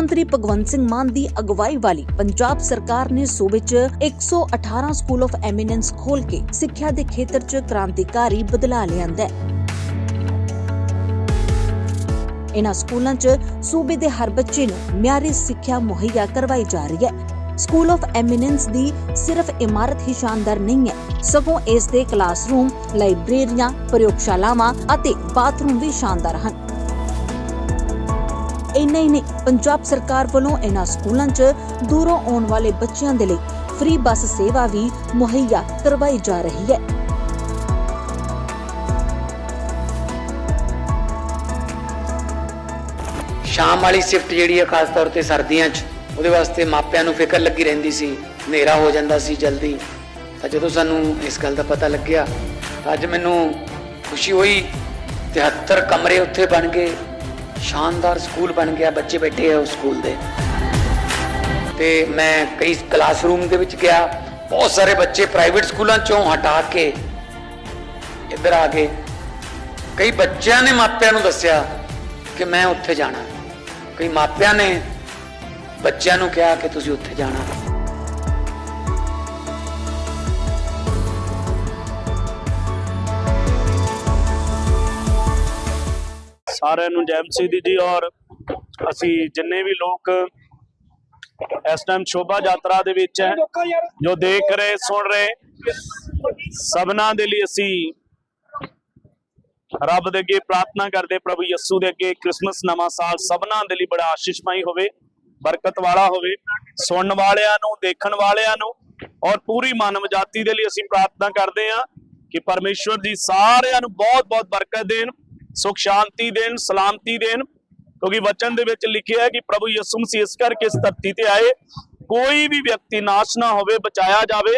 ਮੰਤਰੀ ਭਗਵੰਤ ਸਿੰਘ ਮਾਨ ਦੀ ਅਗਵਾਈ ਵਾਲੀ ਪੰਜਾਬ ਸਰਕਾਰ ਨੇ ਸੂਬੇ 'ਚ 118 ਸਕੂਲ ਆਫ ਐਮੀਨੈਂਸ ਖੋਲ ਕੇ ਸਿੱਖਿਆ ਦੇ ਖੇਤਰ 'ਚ ਕ੍ਰਾਂਤੀਕਾਰੀ ਬਦਲਾਅ ਲਿਆਂਦਾ ਹੈ। ਇਨ੍ਹਾਂ ਸਕੂਲਾਂ 'ਚ ਸੂਬੇ ਦੇ ਹਰ ਬੱਚੇ ਨੂੰ ਮਿਆਰੀ ਸਿੱਖਿਆ ਮੁਹੱਈਆ ਕਰਵਾਈ ਜਾ ਰਹੀ ਹੈ। ਸਕੂਲ ਆਫ ਐਮੀਨੈਂਸ ਦੀ ਸਿਰਫ ਇਮਾਰਤ ਹੀ ਸ਼ਾਨਦਾਰ ਨਹੀਂ ਹੈ, ਸਗੋਂ ਇਸ ਦੇ ਕਲਾਸਰੂਮ, ਲਾਇਬ੍ਰੇਰੀਆਂ, ਪ੍ਰਯੋਗਸ਼ਾਲਾਵਾਂ ਅਤੇ ਬਾਥਰੂਮ ਵੀ ਸ਼ਾਨਦਾਰ ਹਨ। ਇੰਨਾ ਹੀ ਨਹੀਂ, ਪੰਜਾਬ ਸਰਕਾਰ ਵੱਲੋਂ ਇਹਨਾਂ ਸਕੂਲਾਂ 'ਚ ਦੂਰੋਂ ਆਉਣ ਵਾਲੇ ਬੱਚਿਆਂ ਦੇ ਲਈ ਫ੍ਰੀ ਬੱਸ ਸੇਵਾ ਵੀ ਮੁਹੱਈਆ ਕਰਵਾਈ ਜਾ ਰਹੀ ਹੈ। ਸ਼ਾਮ ਵਾਲੀ ਸ਼ਿਫਟ ਜਿਹੜੀ ਹੈ ਖਾਸ ਤੌਰ ਤੇ ਸਰਦੀਆਂ 'ਚ, ਉਹਦੇ ਵਾਸਤੇ ਮਾਪਿਆਂ ਨੂੰ ਫਿਕਰ ਲੱਗੀ ਰਹਿੰਦੀ ਸੀ, ਹਨੇਰਾ ਹੋ ਜਾਂਦਾ ਸੀ ਜਲਦੀ। ਤਾਂ ਜਦੋਂ ਸਾਨੂੰ ਇਸ ਗੱਲ ਦਾ ਪਤਾ ਲੱਗਿਆ ਅੱਜ ਮੈਨੂੰ ਖੁਸ਼ੀ ਹੋਈ 73 ਕਮਰੇ ਉੱਥੇ ਬਣ ਗਏ। ਸ਼ਾਨਦਾਰ ਸਕੂਲ ਬਣ ਗਿਆ, ਬੱਚੇ ਬੈਠੇ ਆ ਉਸ ਸਕੂਲ ਦੇ। ਤੇ ਮੈਂ ਕਈ ਕਲਾਸਰੂਮ ਦੇ ਵਿੱਚ ਗਿਆ, ਬਹੁਤ ਸਾਰੇ ਬੱਚੇ ਪ੍ਰਾਈਵੇਟ ਸਕੂਲਾਂ ਚੋਂ ਹਟਾ ਕੇ ਇੱਧਰ ਆ ਗਏ। ਕਈ ਬੱਚਿਆਂ ਨੇ ਮਾਪਿਆਂ ਨੂੰ ਦੱਸਿਆ ਕਿ ਮੈਂ ਉੱਥੇ ਜਾਣਾ। ਕਈ ਮਾਪਿਆਂ ਨੇ ਬੱਚਿਆਂ ਨੂੰ ਕਿਹਾ ਕਿ ਤੁਸੀਂ ਉੱਥੇ ਜਾਣਾ। ਸਾਰਿਆਂ ਨੂੰ ਜੈ ਮਸੀਹ ਦੀ ਔਰ ਅਸੀਂ ਜਿੰਨੇ ਵੀ ਲੋਕ ਇਸ ਟਾਈਮ ਸ਼ੋਭਾ ਯਾਤਰਾ ਦੇ ਵਿੱਚ ਹੈ, ਜੋ ਦੇਖ ਰਹੇ, ਸੁਣ ਰਹੇ, ਸਭਨਾਂ ਦੇ ਲਈ ਅਸੀਂ ਰੱਬ ਦੇ ਅੱਗੇ ਪ੍ਰਾਰਥਨਾ ਕਰਦੇ ਪ੍ਰਭੂ ਯਿਸੂ ਦੇ ਅੱਗੇ ਕ੍ਰਿਸਮਸ ਨਵਾਂ ਸਾਲ ਸਭਨਾਂ ਦੇ ਲਈ ਬੜਾ ਆਸ਼ੀਸ਼ਮਈ ਹੋਵੇ, ਬਰਕਤ ਵਾਲਾ ਹੋਵੇ, ਸੁਣਨ ਵਾਲਿਆਂ ਨੂੰ, ਦੇਖਣ ਵਾਲਿਆਂ ਨੂੰ ਔਰ ਪੂਰੀ ਮਾਨਵ ਜਾਤੀ ਦੇ ਲਈ ਅਸੀਂ ਪ੍ਰਾਰਥਨਾ ਕਰਦੇ ਹਾਂ ਕਿ ਪਰਮੇਸ਼ਵਰ ਜੀ ਸਾਰਿਆਂ ਨੂੰ ਬਹੁਤ-ਬਹੁਤ ਬਰਕਤ ਦੇਣ। ਸੁਖ, ਸ਼ਾਂਤੀ ਦੇਣ, ਸਲਾਮਤੀ ਦੇਣ। ਕਿਉਂਕਿ ਵਚਨ ਦੇ ਵਿੱਚ ਲਿਖਿਆ ਹੈ ਕਿ ਪ੍ਰਭੂ ਯਿਸੂ ਮਸੀਹ ਇਸ ਕਰਕੇ ਇਸ ਧਰਤੀ ਤੇ ਆਏ। ਕੋਈ ਵੀ ਵਿਅਕਤੀ ਨਾਸ਼ ਨਾ ਹੋਵੇ, ਬਚਾਇਆ ਜਾਵੇ।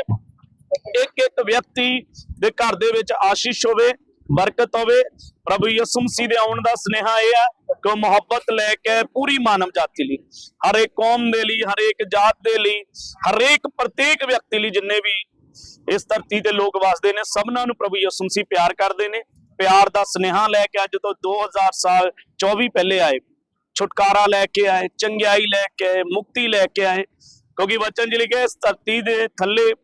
ਇੱਕ ਇੱਕ ਵਿਅਕਤੀ ਦੇ ਘਰ ਦੇ ਵਿੱਚ ਆਸ਼ੀਸ਼ ਹੋਵੇ, ਬਰਕਤ ਹੋਵੇ। ਪ੍ਰਭੂ ਯਿਸੂ ਮਸੀਹ ਦੇ ਆਉਣ ਦਾ ਸੁਨੇਹਾ ਇਹ ਹੈ ਕਿ ਮੁਹੱਬਤ ਲੈ ਕੇ ਪੂਰੀ ਮਾਨਵ ਜਾਤੀ ਲਈ ਹਰੇਕ ਕੌਮ ਦੇ ਲਈ ਹਰੇਕ ਜਾਤ ਦੇ ਲਈ, ਹਰੇਕ ਇੱਕ ਵਿਅਕਤੀ ਲਈ ਜਿੰਨੇ ਵੀ ਇਸ ਧਰਤੀ ਤੇ ਲੋਕ ਵਸਦੇ ਨੇ, ਸਭਨਾਂ ਨੂੰ ਪ੍ਰਭੂ ਯਿਸੂ ਮਸੀਹ ਪਿਆਰ ਕਰਦੇ ਨੇ। ਪਿਆਰ ਦਾ ਸੁਨੇਹਾ ਲੈ ਕੇ ਅੱਜ ਤੋਂ 2000 ਸਾਲ 24 ਪਹਿਲੇ ਆਏ। ਛੁਟਕਾਰਾ ਲੈ ਕੇ ਆਏ, ਚੰਗਿਆਈ ਲੈ ਕੇ ਆਏ, ਮੁਕਤੀ ਲੈ ਕੇ ਆਏ। ਕਿਉਂਕਿ ਵਚਨ ਚ ਲਿਖਿਆ, ਇਸ ਧਰਤੀ ਦੇ ਥੱਲੇ,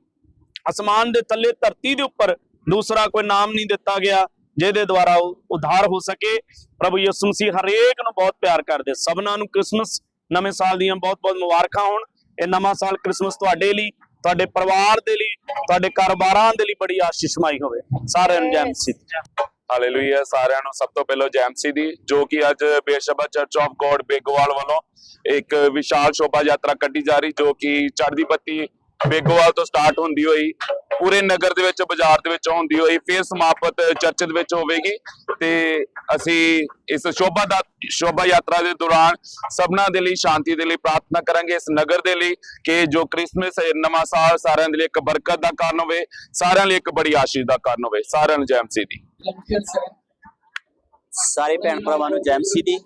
ਅਸਮਾਨ ਦੇ ਥੱਲੇ, ਧਰਤੀ ਦੇ ਉੱਪਰ ਦੂਸਰਾ ਕੋਈ ਨਾਮ ਨਹੀਂ ਦਿੱਤਾ ਗਿਆ, ਜਿਹਦੇ ਦੁਆਰਾ ਉਧਾਰ ਹੋ ਸਕੇ। ਪ੍ਰਭੂ ਯਿਸੂ ਮਸੀਹ ਹਰੇਕ ਨੂੰ ਬਹੁਤ ਪਿਆਰ ਕਰਦੇ। ਸਭਨਾਂ ਨੂੰ ਕ੍ਰਿਸਮਸ, ਨਵੇਂ ਸਾਲ ਦੀਆਂ ਬਹੁਤ-ਬਹੁਤ ਮੁਬਾਰਕਾਂ ਹੋਣ। ਇਹ ਨਵਾਂ ਸਾਲ ਕ੍ਰਿਸਮਸ ਤੁਹਾਡੇ ਲਈ, ਤੁਹਾਡੇ ਪਰਿਵਾਰ ਦੇ ਲਈ, ਤੁਹਾਡੇ ਕਾਰੋਬਾਰਾਂ ਦੇ ਲਈ ਬੜੀ ਆਸ਼ੀਸ਼ਮਾਈ ਹੋਵੇ। ਸਾਰਿਆਂ ਨੂੰ ਜੈ ਮਸੀਹ। ਹਾਲੇਲੂਇਆ ਸਾਰਿਆਂ ਨੂੰ ਸਭ ਤੋਂ ਪਹਿਲਾਂ ਜੈਮਸੀ ਦੀ, ਜੋ ਕਿ ਅੱਜ Beersheba church of God Begowal ਵੱਲੋਂ ਇੱਕ ਵਿਸ਼ਾਲ ਸ਼ੋਭਾ ਯਾਤਰਾ ਕੱਢੀ ਜਾ ਰਹੀ, ਜੋ ਕਿ ਚੜ੍ਹਦੀ ਪੱਤੀ ਬੇਗੋਵਾਲ ਤੋਂ ਸਟਾਰਟ ਹੁੰਦੀ ਹੋਈ, ਪੂਰੇ ਨਗਰ ਦੇ ਵਿੱਚ, ਬਾਜ਼ਾਰ ਦੇ ਵਿੱਚ ਹੁੰਦੀ ਹੋਈ, ਫਿਰ ਸਮਾਪਤ ਚਰਚ ਦੇ ਵਿੱਚ ਹੋਵੇਗੀ। ਤੇ ਅਸੀਂ ਇਸ ਸ਼ੋਭਾ ਦਾ, ਸ਼ੋਭਾ ਯਾਤਰਾ ਦੇ ਦੌਰਾਨ ਸਭਨਾਂ ਦੇ ਲਈ ਸ਼ਾਂਤੀ ਦੇ ਲਈ ਪ੍ਰਾਰਥਨਾ ਕਰਾਂਗੇ। ਇਸ ਨਗਰ ਦੇ ਲਈ ਕਿ ਜੋ ਕ੍ਰਿਸਮਸ ਨਵਾਂ ਸਾਲ ਸਾਰਿਆਂ ਦੇ ਲਈ ਇੱਕ ਬਰਕਤ ਦਾ ਕਾਰਨ ਹੋਵੇ, ਸਾਰਿਆਂ ਲਈ ਇੱਕ ਬੜੀ ਆਸ਼ੀਸ਼ ਦਾ ਕਾਰਨ ਹੋਵੇ। ਸਾਰਿਆਂ ਨੂੰ ਜੈਮਸੀ ਦੀ। ਸਾਰੇ ਭੈਣ ਭਰਾਵਾਂ ਨੂੰ ਜੈਮਸੀ ਦੀ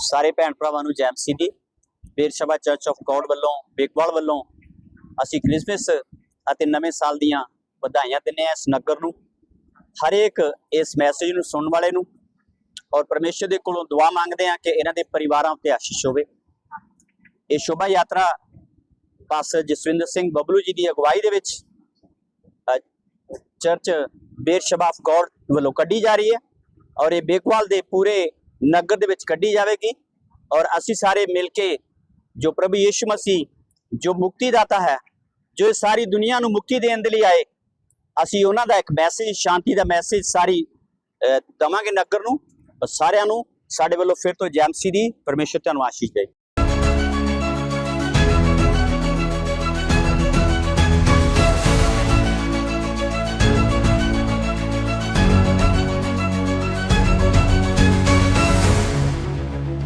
ਸਾਰੇ ਭੈਣ ਭਰਾਵਾਂ ਨੂੰ ਜੈਮਸੀ ਦੀ ਬੇਰਸ਼ਬਾ ਚਰਚ ਆਫ ਗੋਡ ਵੱਲੋਂ ਬੇਗਵਾਲ ਵੱਲੋਂ ਅਸੀਂ ਕ੍ਰਿਸਮਸ ਅਤੇ ਨਵੇਂ ਸਾਲ ਦੀਆਂ ਵਧਾਈਆਂ ਦਿੰਦੇ ਹਾਂ ਇਸ ਨਗਰ ਨੂੰ। ਹਰੇਕ ਇਸ ਮੈਸੇਜ ਨੂੰ ਸੁਣਨ ਵਾਲੇ ਨੂੰ ਔਰ ਪਰਮੇਸ਼ਰ ਦੇ ਕੋਲੋਂ ਦੁਆ ਮੰਗਦੇ ਹਾਂ ਕਿ ਇਹਨਾਂ ਦੇ ਪਰਿਵਾਰਾਂ ਉੱਤੇ ਆਸ਼ੀਸ਼ ਹੋਵੇ। ਇਹ ਸ਼ੋਭਾ ਯਾਤਰਾ ਪਾਸਟਰ ਜਸਵਿੰਦਰ ਸਿੰਘ ਬਬਲੂ ਜੀ ਦੀ ਅਗਵਾਈ ਦੇ ਵਿੱਚ ਚਰਚ ਬੇਰਸ਼ਬਾ ਆਫ ਗੋਡ ਵੱਲੋਂ ਕੱਢੀ ਜਾ ਰਹੀ ਹੈ ਔਰ ਇਹ ਬੇਕਵਾਲ ਦੇ ਪੂਰੇ ਨਗਰ ਦੇ ਵਿੱਚ ਕੱਢੀ ਜਾਵੇਗੀ ਔਰ ਅਸੀਂ ਸਾਰੇ ਮਿਲ ਕੇ ਜੋ ਪ੍ਰਭੂ ਯੀਸ਼ੂ ਮਸੀਹ ਜੋ ਮੁਕਤੀ ਦਾਤਾ ਹੈ ਜੋ ਇਸ ਸਾਰੀ ਦੁਨੀਆ ਨੂੰ ਮੁਕਤੀ ਦੇਣ ਦੇ ਲਈ ਆਏ ਅਸੀਂ ਉਹਨਾਂ ਦਾ ਇੱਕ ਮੈਸੇਜ ਸ਼ਾਂਤੀ ਦਾ ਮੈਸੇਜ ਸਾਰੀ ਅ, ਦਵਾਂਗੇ ਨਗਰ ਨੂੰ ਸਾਰਿਆਂ ਨੂੰ ਸਾਡੇ ਵੱਲੋਂ ਫਿਰ ਤੋਂ ਜੈਮਸੀ ਦੀ ਪਰਮੇਸ਼ਰ ਤੁਹਾਨੂੰ ਆਸ਼ੀਸ਼ ਦੇ